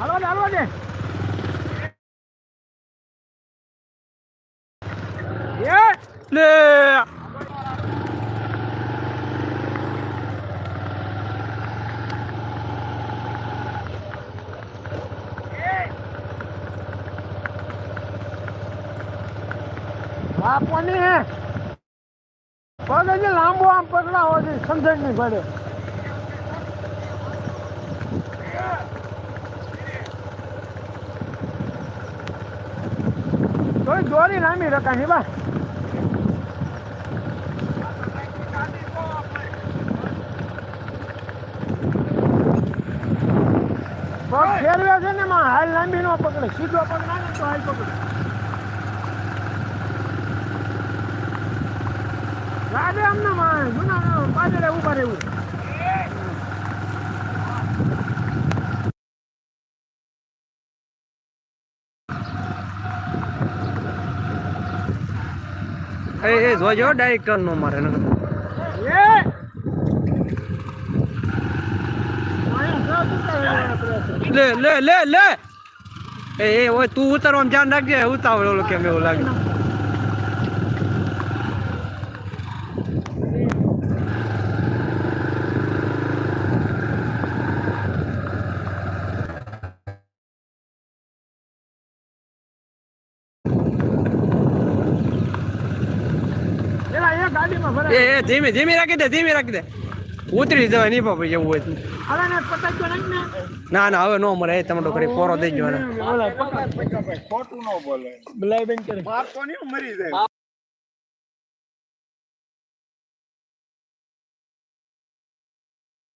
હાલવા દે એ લે. બાપોની પગ લાંબો આમ પકડાવો છે સમજણ નહીં પડે. થોડી દોરી લાંબી રખાય બા પગ ફેરવે છે ને માં હાલ લાંબી નો પકડે સીધો પગ ના તો હાલ પકડે લાગે અમને માં જૂના પાછળ ઊભા રહેવું એ એ જોજો ડાયરેક્ટ નો મારે? લે લે લે લે એ ઓય, તું ઉતરવાનું ધ્યાન રાખજે, ઉતાવળ ઓલો કેમ એવું લાગે એ એ ધીમે ધીમે રાખી દે ધીમે રાખી દે. ઉતરી જવાય નહીં બાપા એવું હોય ને. ના હવે નો મરે એ તમે તો કરી પોરો દઈ ગયો ખોટું ન બોલે બલાઈ કરે મારતો નહીં મરી જાય.